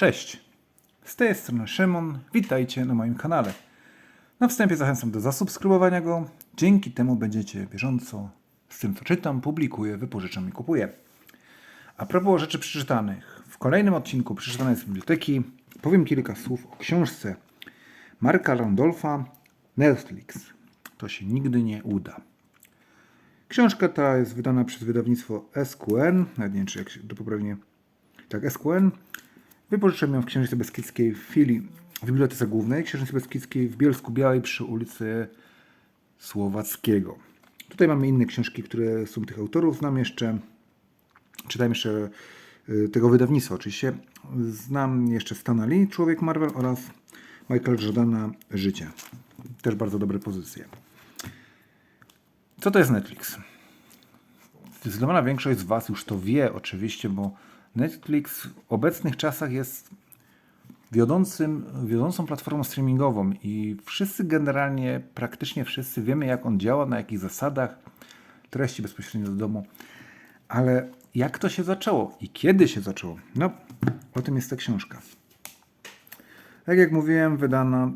Cześć, z tej strony Szymon, witajcie na moim kanale. Na wstępie zachęcam do zasubskrybowania go, dzięki temu będziecie bieżąco z tym co czytam, publikuję, wypożyczam i kupuję. A propos rzeczy przeczytanych, w kolejnym odcinku przeczytanej z biblioteki powiem kilka słów o książce Marka Randolfa Netflix. To się nigdy nie uda. Książka ta jest wydana przez wydawnictwo SQN, nawet nie wiem czy jak się to poprawnie tak, SQN. Wypożyczyłem ją w Księżycu Beskidzkiej w filii w Bibliotece Głównej Księżycy Beskidzkiej w Bielsku Białej przy ulicy Słowackiego. Tutaj mamy inne książki, które są tych autorów. Znam jeszcze, czytałem jeszcze y, tego wydawnictwa oczywiście. Znam jeszcze Stana Lee, Człowiek Marvel oraz Michael Jordana Życie. Też bardzo dobre pozycje. Co to jest Netflix? Zdecydowana większość z Was już to wie, oczywiście, bo Netflix w obecnych czasach jest wiodącym, wiodącą platformą streamingową i wszyscy generalnie, praktycznie wszyscy wiemy, jak on działa, na jakich zasadach, treści bezpośrednio do domu. Ale jak to się zaczęło i kiedy się zaczęło? No, o tym jest ta książka. Tak jak mówiłem, wydana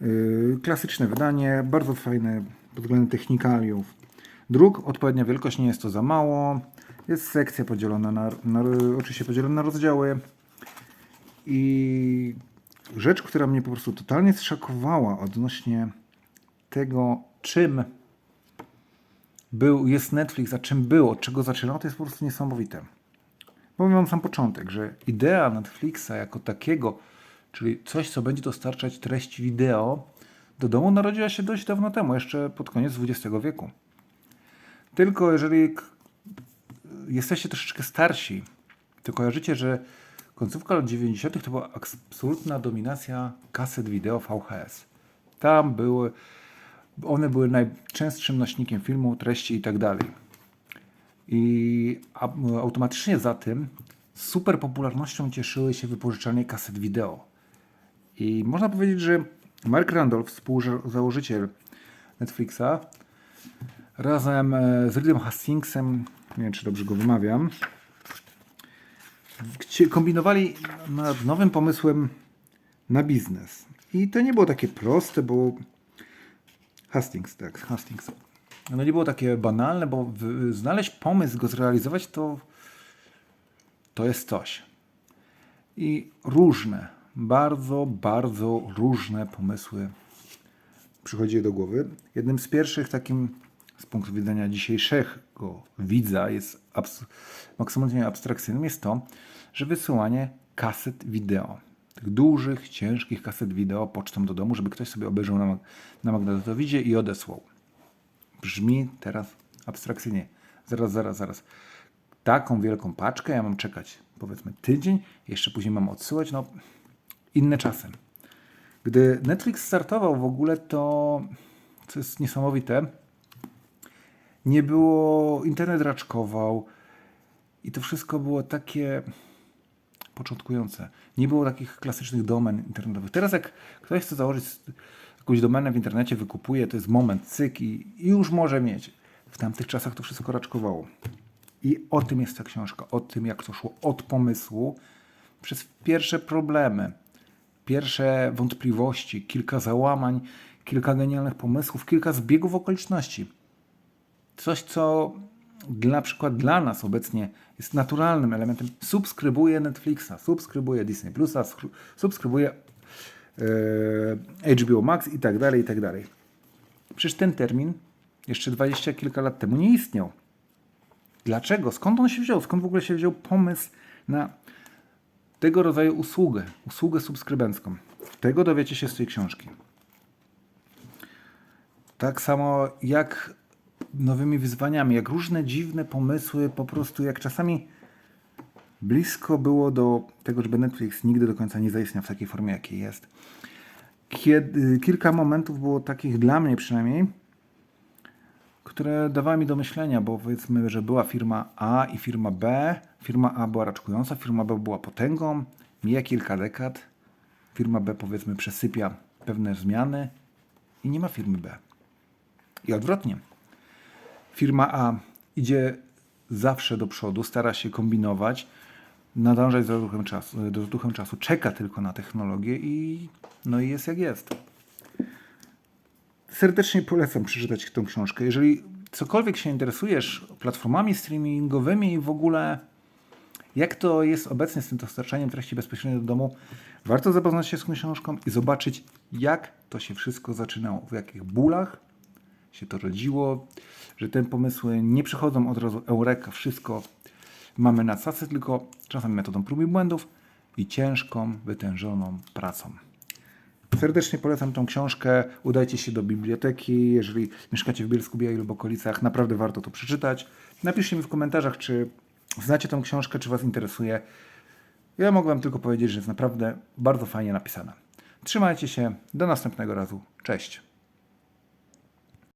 yy, klasyczne wydanie, bardzo fajne pod względem technikaliów. Druk, odpowiednia wielkość, nie jest to za mało. Jest sekcja podzielona na, na oczywiście podzielona na rozdziały. I rzecz, która mnie po prostu totalnie zszokowała odnośnie tego, czym był, jest Netflix, a czym było, czego zaczynał, to jest po prostu niesamowite. Powiem wam sam początek, że idea Netflixa jako takiego, czyli coś, co będzie dostarczać treści wideo do domu, narodziła się dość dawno temu, jeszcze pod koniec XX wieku. Tylko jeżeli jesteście troszeczkę starsi, to kojarzycie, że końcówka lat 90. to była absolutna dominacja kaset wideo VHS. Tam były, one były najczęstszym nośnikiem filmu, treści i tak dalej. I automatycznie za tym super popularnością cieszyły się wypożyczalnie kaset wideo. I można powiedzieć, że Mark Randolph, współzałożyciel Netflixa, razem e, z Reedem Hastingsem, nie wiem czy dobrze go wymawiam, chcie- kombinowali nad nowym pomysłem na biznes. I to nie było takie proste, bo Hastings, tak, Hastings. No nie było takie banalne, bo znaleźć pomysł, go zrealizować, to, to jest coś. I różne, bardzo, bardzo różne pomysły przychodzi do głowy. Jednym z pierwszych takim z punktu widzenia dzisiejszego widza jest abs- maksymalnie abstrakcyjnym jest to, że wysyłanie kaset wideo, tych dużych, ciężkich kaset wideo pocztą do domu, żeby ktoś sobie obejrzał na, mag- na magnetowidzie i odesłał. Brzmi teraz abstrakcyjnie. Zaraz, zaraz, zaraz. Taką wielką paczkę ja mam czekać powiedzmy tydzień, jeszcze później mam odsyłać, no inne czasy. Gdy Netflix startował w ogóle, to co jest niesamowite, nie było, internet raczkował i to wszystko było takie początkujące. Nie było takich klasycznych domen internetowych. Teraz jak ktoś chce założyć jakąś domenę w internecie, wykupuje, to jest moment, cyk i, już może mieć. W tamtych czasach to wszystko raczkowało. I o tym jest ta książka, o tym jak to szło od pomysłu przez pierwsze problemy, pierwsze wątpliwości, kilka załamań, kilka genialnych pomysłów, kilka zbiegów okoliczności. Coś, co na przykład dla nas obecnie jest naturalnym elementem. Subskrybuję Netflixa, subskrybuję Disney Plusa, skru- subskrybuję e, HBO Max i tak dalej, i tak dalej. Przecież ten termin jeszcze dwadzieścia kilka lat temu nie istniał. Dlaczego? Skąd on się wziął? Skąd w ogóle się wziął pomysł na tego rodzaju usługę, usługę subskrybencką? Tego dowiecie się z tej książki. Tak samo jak nowymi wyzwaniami, jak różne dziwne pomysły, po prostu jak czasami blisko było do tego, żeby Netflix nigdy do końca nie zaistniał w takiej formie, jakiej jest. Kiedy, kilka momentów było takich dla mnie przynajmniej, które dawały mi do myślenia, bo powiedzmy, że była firma A i firma B. Firma A była raczkująca, firma B była potęgą, mija kilka dekad. Firma B powiedzmy przesypia pewne zmiany i nie ma firmy B. I odwrotnie. Firma A idzie zawsze do przodu, stara się kombinować, nadążać za duchem czasu, do duchem czasu, czeka tylko na technologię i no i jest jak jest. Serdecznie polecam przeczytać tę książkę. Jeżeli cokolwiek się interesujesz platformami streamingowymi i w ogóle jak to jest obecnie z tym dostarczaniem treści bezpośrednio do domu, warto zapoznać się z książką i zobaczyć, jak to się wszystko zaczynało, w jakich bólach się to rodziło, że te pomysły nie przychodzą od razu eureka, wszystko mamy na cacy, tylko czasem metodą prób i błędów i ciężką, wytężoną pracą. Serdecznie polecam tą książkę. Udajcie się do biblioteki. Jeżeli mieszkacie w Bielsku Białej lub okolicach, naprawdę warto to przeczytać. Napiszcie mi w komentarzach, czy znacie tą książkę, czy Was interesuje. Ja mogę Wam tylko powiedzieć, że jest naprawdę bardzo fajnie napisana. Trzymajcie się. Do następnego razu. Cześć.